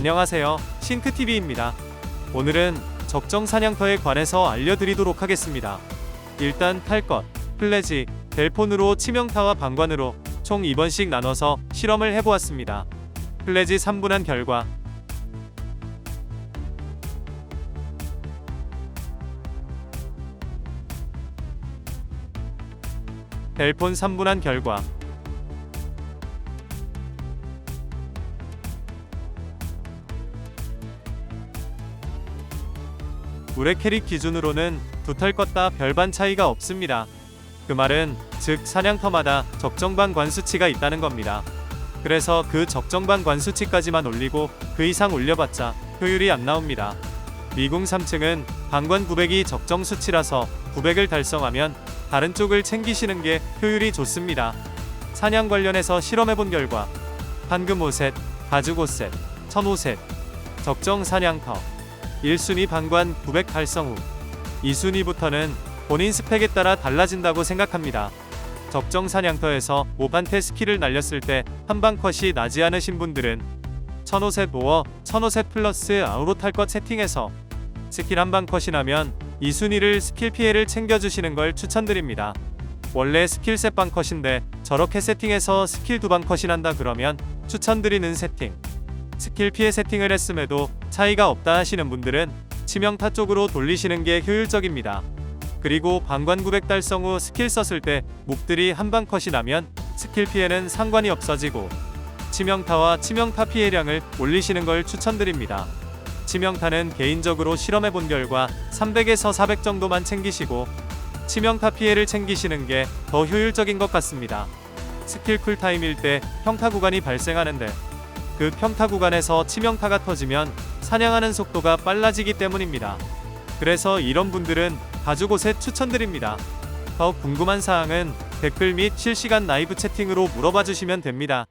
안녕하세요. 싱크TV입니다. 오늘은 적정 사냥터에 관해서 알려드리도록 하겠습니다. 일단 탈 것, 플래지, 델폰으로 치명타와 방관으로 총 2번씩 나눠서 실험을 해보았습니다. 플래지 3분한 결과 델폰 3분한 결과 우레 캐릭 기준으로는 두털 껐다 별반 차이가 없습니다. 그 말은 즉 사냥터마다 적정반 관수치가 있다는 겁니다. 그래서 그 적정반 관수치까지만 올리고 그 이상 올려봤자 효율이 안 나옵니다. 미궁 3층은 방관 900이 적정 수치라서 900을 달성하면 다른 쪽을 챙기시는 게 효율이 좋습니다. 사냥 관련해서 실험해본 결과 판금 5셋, 가죽 5셋, 천 5셋, 적정 사냥터 1순위 방관 900 달성 후 2순위부터는 본인 스펙에 따라 달라진다고 생각합니다. 적정 사냥터에서 5반테 스킬을 날렸을 때 한방 컷이 나지 않으신 분들은 1005셋 5어 1005셋 플러스 아우로 탈 것 세팅해서 스킬 한방 컷이 나면 2순위를 스킬 피해를 챙겨주시는 걸 추천드립니다. 원래 스킬 셋방 컷인데 저렇게 세팅해서 스킬 두방 컷이 난다 그러면 추천드리는 세팅. 스킬 피해 세팅을 했음에도 차이가 없다 하시는 분들은 치명타 쪽으로 돌리시는 게 효율적입니다. 그리고 방관 900 달성 후 스킬 썼을 때 몹들이 한방 컷이 나면 스킬 피해는 상관이 없어지고 치명타와 치명타 피해량을 올리시는 걸 추천드립니다. 치명타는 개인적으로 실험해 본 결과 300에서 400 정도만 챙기시고 치명타 피해를 챙기시는 게 더 효율적인 것 같습니다. 스킬 쿨타임일 때 평타 구간이 발생하는데 그 평타 구간에서 치명타가 터지면 사냥하는 속도가 빨라지기 때문입니다. 그래서 이런 분들은 가죽옷에 추천드립니다. 더 궁금한 사항은 댓글 및 실시간 라이브 채팅으로 물어봐 주시면 됩니다.